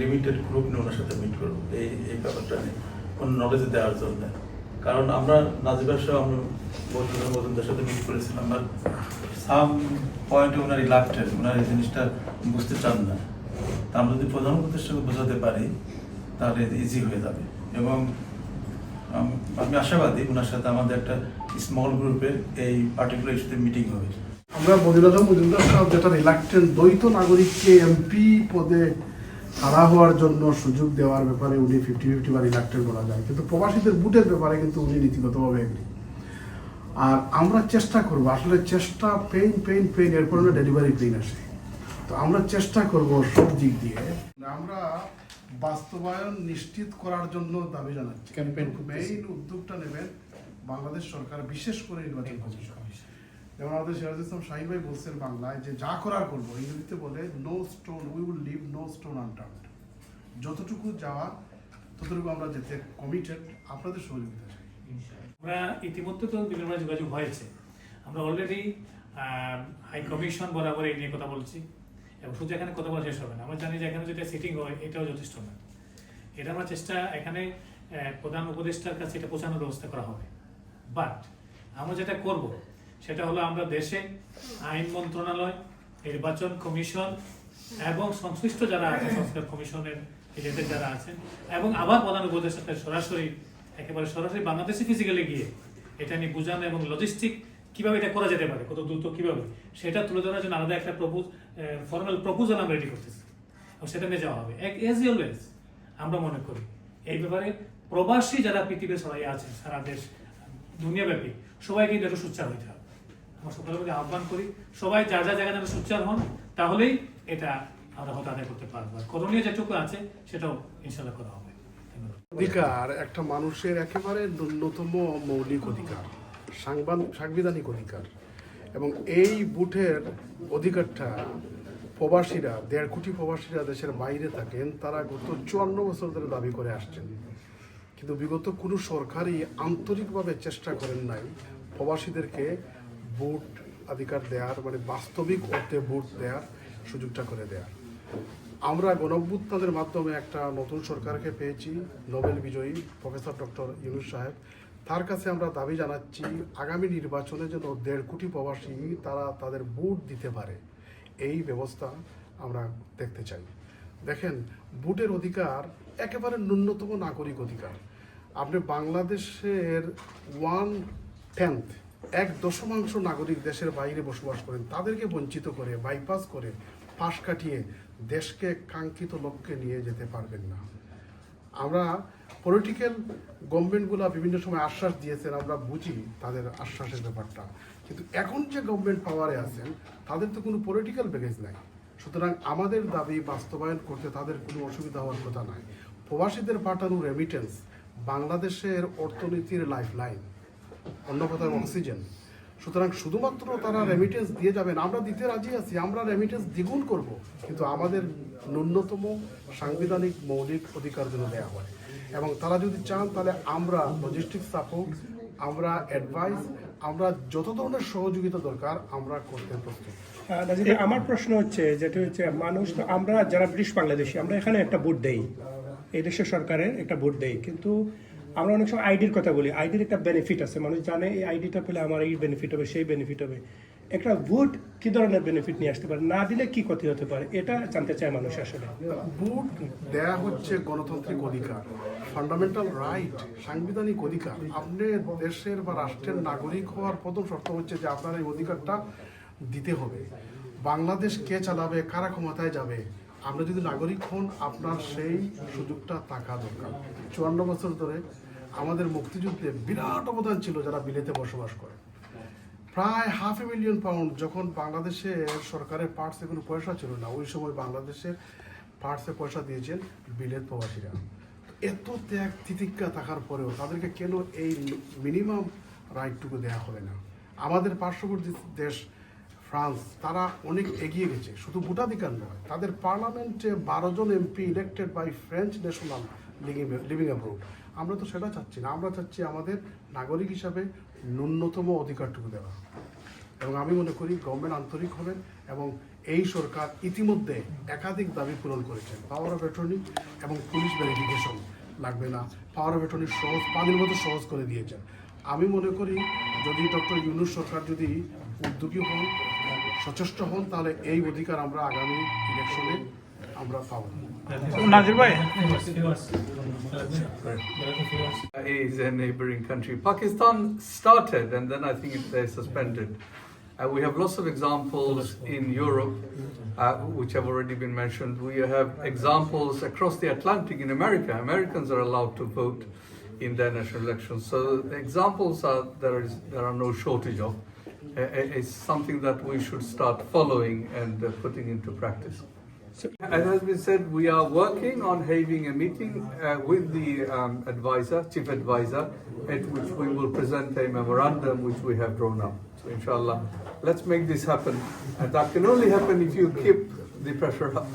Limited group নিয়ে ওনার সাথে meet করব। এই এই ব্যাপারটা নিয়ে। কোনো নলেজ দেওয়ার জন্য। কারণ আমরা নাজিবার সাহেব, আমরা বদরুল মজুমদার সাথে মিট করেছিলাম বাট সাম পয়েন্টে ওনার রিলাক্টেড ওনার এই জিনিসটা বুঝতে চান না। তা আমরা যদি প্রধান উপদেষ্টাকে বোঝাতে পারি, তাহলে ইজি হয়ে যাবে। এবং আমি আশাবাদী ওনার সাথে আমাদের একটা স্মল গ্রুপের এই পার্টিকুলার ইস্যুতে মিটিং হবে। আমরা বদিরাজ মজুমদার সাহেব যেটা রিলাক্টেন্ট দ্বৈত নাগরিককে এমপি পদে হারা হওয়ার জন্য সুযোগ দেওয়ার ব্যাপারে উনি ফিফটি ফিফটি বা রিলাক্টেন্ট বলা যায়। কিন্তু প্রবাসীদের বুটের ব্যাপারে কিন্তু উনি নীতিগতভাবে এগ্রি আর আমরা চেষ্টা করব আসলে চেষ্টা পেইন পেইন পেইন এরপর ডেলিভারি পেইন আসে। তো আমরা চেষ্টা করব সব দিক দিয়ে। আমরা বাস্তবায়ন নিশ্চিত করার জন্য দাবি জানাচ্ছি। ক্যাম্পেইন মেইন উদ্যোগটা নেবেন বাংলাদেশ সরকার বিশেষ করে নির্বাচন কমিশন। যেমন আমাদের সিরাজ ইসলাম ভাই বলছেন বাংলায় যে যা করার করব, ইংরেজিতে বলে no stone we will leave no stone unturned যতটুকু যাওয়া ততটুকু আমরা যেতে কমিটেড আপনাদের সহযোগিতা চাই। আমরা ইতিমধ্যে তো বিভিন্ন যোগাযোগ হয়েছে। আমরা অলরেডি হাই কমিশন বরাবর এই নিয়ে কথা বলছি। এবং শুধু এখানে কথা বলা শেষ হবে না। আমরা জানি যে এখানে যেটা সিটিং হয়, এটাও যথেষ্ট না। এটা আমরা চেষ্টা এখানে প্রধান উপদেষ্টার কাছে এটা পৌঁছানোর ব্যবস্থা করা হবে। বাট আমরা যেটা করব সেটা হলো আমরা দেশে, আইন মন্ত্রণালয়, নির্বাচন কমিশন এবং সংশ্লিষ্ট যারা আছে, সংস্কার কমিশনের এজেন্টের যারা আছেন এবং আবার প্রধান উপদেষ্টার কাছে সরাসরি, একেবারে সরাসরি বাংলাদেশে ফিজিক্যালি গিয়ে এটা নিয়ে বোঝানো এবং লজিস্টিক কীভাবে এটা করা যেতে পারে, কত দ্রুত কীভাবে, সেটা তুলে ধরার জন্য আলাদা একটা প্রপোজ ফর্মাল প্রপোজাল আমরা রেডি করতেছি। সেটা নিয়ে যাওয়া হবে। এক এজ অলওয়েজ আমরা মনে করি, এই ব্যাপারে প্রবাসী যারা পৃথিবীর সবাই আছে সারা দেশ, দুনিয়াব্যাপী, সবাইকে কিন্তু একটু সোচ্চার হইতে হবে। আমরা সকলের আহ্বান করি, সবাই যার যার জায়গায় যেন সোচ্চার হন, তাহলেই এটা আমরা হয়তো আদায় করতে পারব। আর করণীয় যেটুকু আছে, সেটাও ইনশাল্লাহ করা হবে। অধিকার একটা মানুষের একেবারে ন্যূনতম মৌলিক অধিকার সাংবিধানিক অধিকার। এবং এই বুথের অধিকারটা প্রবাসীরা, দেড় কোটি প্রবাসীরা দেশের বাইরে থাকেন, তারা গত চুয়ান্ন বছর ধরে দাবি করে আসছেন। কিন্তু বিগত কোনো সরকারই আন্তরিকভাবে চেষ্টা করেন নাই প্রবাসীদেরকে ভোট অধিকার দেওয়ার মানে বাস্তবিক অর্থে ভোট দেওয়ার সুযোগটা করে দেওয়ার আমরা গণভ্যুত্থানের মাধ্যমে একটা নতুন সরকারকে পেয়েছি, নোবেল বিজয়ী প্রফেসর ডক্টর ইউনুস সাহেব। তার কাছে আমরা দাবি জানাচ্ছি, আগামী নির্বাচনে যেন দেড় কোটি প্রবাসী তারা তাদের ভোট দিতে পারে। এই ব্যবস্থা আমরা দেখতে চাই। দেখেন, ভোটের অধিকার একেবারে ন্যূনতম নাগরিক অধিকার। আপনি বাংলাদেশের ওয়ান টেন্থ এক দশমাংশ নাগরিক দেশের বাইরে বসবাস করেন, তাদেরকে বঞ্চিত করে বাইপাস করে পাশ কাটিয়ে দেশকে কাঙ্ক্ষিত লক্ষ্যে নিয়ে যেতে পারবেন না। আমরা পলিটিক্যাল গভর্নমেন্টগুলো বিভিন্ন সময় আশ্বাস দিয়েছেন, আমরা বুঝি তাদের আশ্বাসের ব্যাপারটা। কিন্তু এখন যে গভর্নমেন্ট পাওয়ারে আছেন, তাদের তো কোনো পলিটিক্যাল ব্যাগেজ নাই। সুতরাং আমাদের দাবি বাস্তবায়ন করতে তাদের কোনো অসুবিধা হওয়ার কথা নাই। প্রবাসীদের পাঠানো রেমিটেন্স বাংলাদেশের অর্থনীতির লাইফ লাইন অন্য কথায় অক্সিজেন। সুতরাং শুধুমাত্র তারা রেমিটেন্স দিয়ে যাবেন, আমরা দিতে রাজি আছি, আমরা রেমিটেন্স দ্বিগুণ করব, কিন্তু আমাদের ন্যূনতম সাংবিধানিক মৌলিক অধিকার যেন দেওয়া হয়। এবং তারা যদি চান, তাহলে আমরা লজিস্টিক সাপোর্ট আমরা অ্যাডভাইস আমরা যত ধরনের সহযোগিতা দরকার, আমরা করতে প্রস্তুত। আমার প্রশ্ন হচ্ছে, যেটা হচ্ছে মানুষ তো, আমরা যারা ব্রিটিশ বাংলাদেশি, আমরা এখানে একটা ভোট দেই। এই দেশের সরকারের একটা ভোট দেই, কিন্তু আমরা অনেক সময় আইডির কথা বলি। আইডির একটা বেনিফিট আছে। মানুষ জানে এই আইডিটা পেলে আমার এই বেনিফিট হবে, সেই বেনিফিট হবে। একটা ভোট কি ধরনের বেনিফিট নিয়ে আসতে পারে? না দিলে কি ক্ষতি হতে পারে? এটা জানতে চায় মানুষ আসলে। ভোট দেয়া হচ্ছে গণতান্ত্রিক অধিকার ফান্ডামেন্টাল রাইট সাংবিধানিক অধিকার। আপনি দেশের বা রাষ্ট্রের নাগরিক হওয়ার প্রথম শর্ত হচ্ছে যে আপনার এই অধিকারটা দিতে হবে। বাংলাদেশ কে চালাবে? কারা ক্ষমতায় যাবে? আপনি যদি নাগরিক হন, আপনার সেই সুযোগটা থাকা দরকার। চুয়ান্ন বছর ধরে আমাদের মুক্তিযুদ্ধে বিরাট অবদান ছিল যারা বিলেতে বসবাস করে। প্রায় হাফ এ মিলিয়ন পাউন্ড যখন বাংলাদেশের সরকারের পার্টসে কোনো পয়সা ছিল না, ওই সময় বাংলাদেশের পার্টসে পয়সা দিয়েছেন বিলেত প্রবাসীরা। এত ত্যাগ তিতিক্ষা থাকার পরেও তাদেরকে কেন এই মিনিমাম রাইটটুকু দেওয়া হবে না? আমাদের পার্শ্ববর্তী দেশ ফ্রান্স, তারা অনেক এগিয়ে গেছে। শুধু ভোটাধিকার নয়, তাদের পার্লামেন্টে বারো জন MP elected by French national living abroad আমরা তো সেটা চাচ্ছি না, আমরা চাচ্ছি আমাদের নাগরিক হিসাবে ন্যূনতম অধিকারটুকু দেওয়া। এবং আমি মনে করি গভর্নমেন্ট আন্তরিক হবেন এবং এই সরকার ইতিমধ্যে একাধিক দাবি পূরণ করেছেন। পাওয়ার অফ অ্যাটর্নি এবং পুলিশ ভেরিফিকেশন লাগবে না। পাওয়ার অফ অ্যাটর্নি সহজ, পানির মতো সহজ করে দিয়েছেন। আমি মনে করি যদি ডক্টর ইউনুস সরকার যদি উদ্যোগী হন সচেষ্ট হন তাহলে এই অধিকার আমরা আগামী ইলেকশনে আমরা পাবো নাজির ভাই is a neighboring country. Pakistan started and then I think it- they suspended. Uh, we have lots of examples in Europe, uh, which have already been mentioned. We have examples across the Atlantic in America. Americans are allowed to vote in their national elections. So the examples are there is there are no shortage of. It's something that we should start following and uh, putting into practice. As has been said, we are working on having a meeting uh, with the um, advisor, chief advisor, at which we will present a memorandum which we have drawn up. So, inshallah, let's make this happen. And that can only happen if you keep the pressure up.